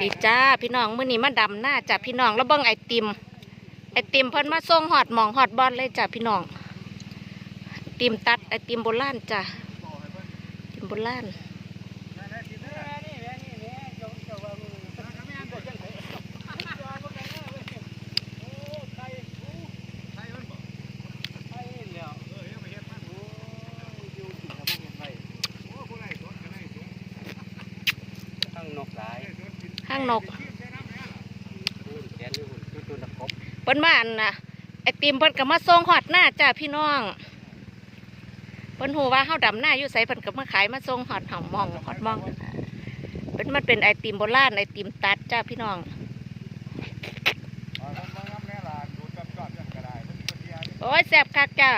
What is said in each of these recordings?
ดีจ้าพี่น้องมื้อนี้มาดำหน้าจ้าพี่น้องแล้วเบิ่งไอติม ไอติมเพิ่นมาส่งฮอดหมองฮอดบอลเลยจ้าพี่น้องติมตัดไอติมโบราณจ้าไอติมโบราณห้าย ข้างนกเพิ่นมานน่ะไอติมเพิ่นก็มาส่งฮอดหน้าจ้าพี่น้องเพิ่นฮู้ว่าเฮาดำหน้าอยู่ไสเพิ่นก็มาขายมาส่งฮอดเฮาหมองฮอดมองเป็นมันเป็นไอติมโบราณไอติมตัดจ้าพี่น้องโอ้ยแซ่บคักจ้า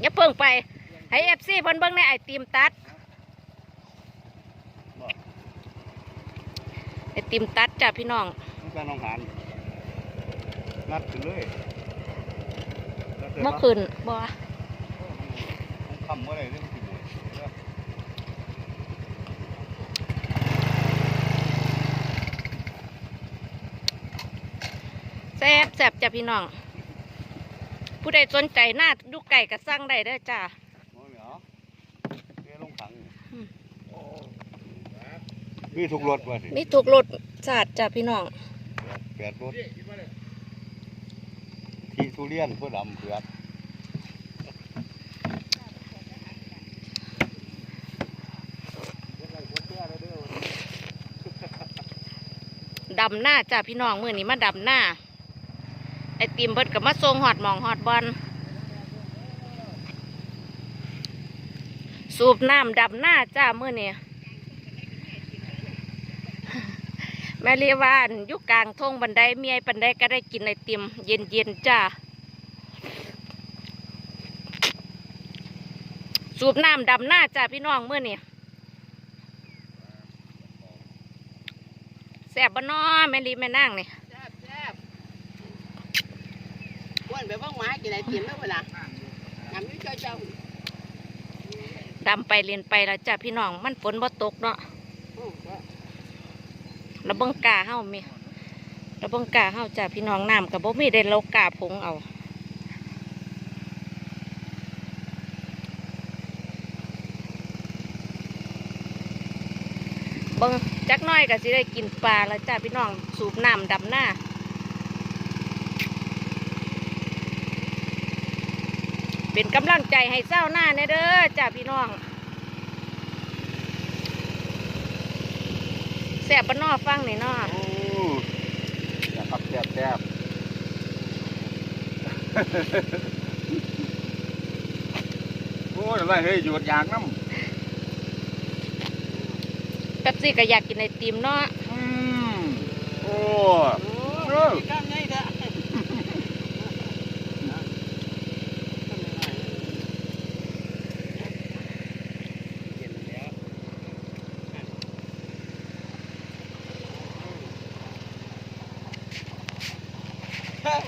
อย่าเพิ่งไป ให้เอฟซีเพิ่นเบิ่งในไอติมตัดไอติมตัดจ้าพี่น้องนี่การน้องหานนัดขึ้นเลยเมื่อคืนบ่คำว่าอะไรเรื่องที่บุญแซ่บแซ่บจ้าพี่น้อง ผู้ใดสนใจหน้าดูไก่ก็สั่งได้เด้อจ้า โอ้ยเหรอเรียลงถัง อืม มีทุกรถว่ะสินี่ถูกรถสาดจ้าพี่น้อง แปดรถที่ทุเรียนเพื่อดำเผือกดำหน้าจ้าพี่น้องมื่อนี้มาดำหน้า ไอติมเบิดกับมาทรงหอดหมองหอดบอลสูบน้ำดำหน้าจ้ามื่อนี้ แม่เรียกว่าอั่นอยู่กลางทงบันไดเมียบันไดก็ได้กินไอติมเย็นเย็นๆจ้าสูบน้ำดำหน้าจ้าพี่น้องมื่อนี้แสบบ้นอแม่ลีแม่นั่งนี่แซ่บแซ่บอ้วนไปบ้างหมากินไอติมแล้วเวลาน้ำนี่เจ้าเจ้าดำไปเรียนไปแล้วจ้าพี่น้องมันฝนบ่ตกเนาะโอ้ก็ ระเบิงกาเฮามีระเบิงกาเฮาจ้าพี่น้องน้ำกับบ่มีได้เรากาผงเอาเบิ่งจักน้อยก็สิได้กินปลาแล้วจ้าพี่น้องสูบน้ำดำหน้าเป็นกำลังใจให้เจ้าหน้าเนเด้อจ้าพี่น้อง แสบบ้านนอฟังนี่เนาะโอ้นะครับแซ่บแซ่บโอ้ยอะไรเฮ้ยหยุดยางน้ำแป๊บซี่ก็อยากกินไอติมเนาะ อืม โอ้โอ้เออยกล้ามใหญ่เด้อ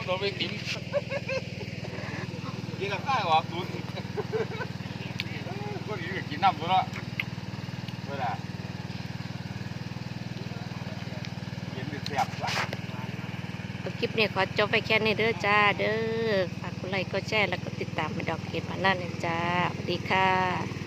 โดนไปติ๋มกินแล้วข้าวออกตุนก็ดีกินน้ำตัวละเวลาเย็นเสียบว่ะคลิปนี้ขอจบไปแค่นี้เด้อจ้า เด้อ ฝากกดไลค์กดแชร์แล้วก็ติดตามไปดอกเห็ดมานั่นเลยจ้า สวัสดีค่ะ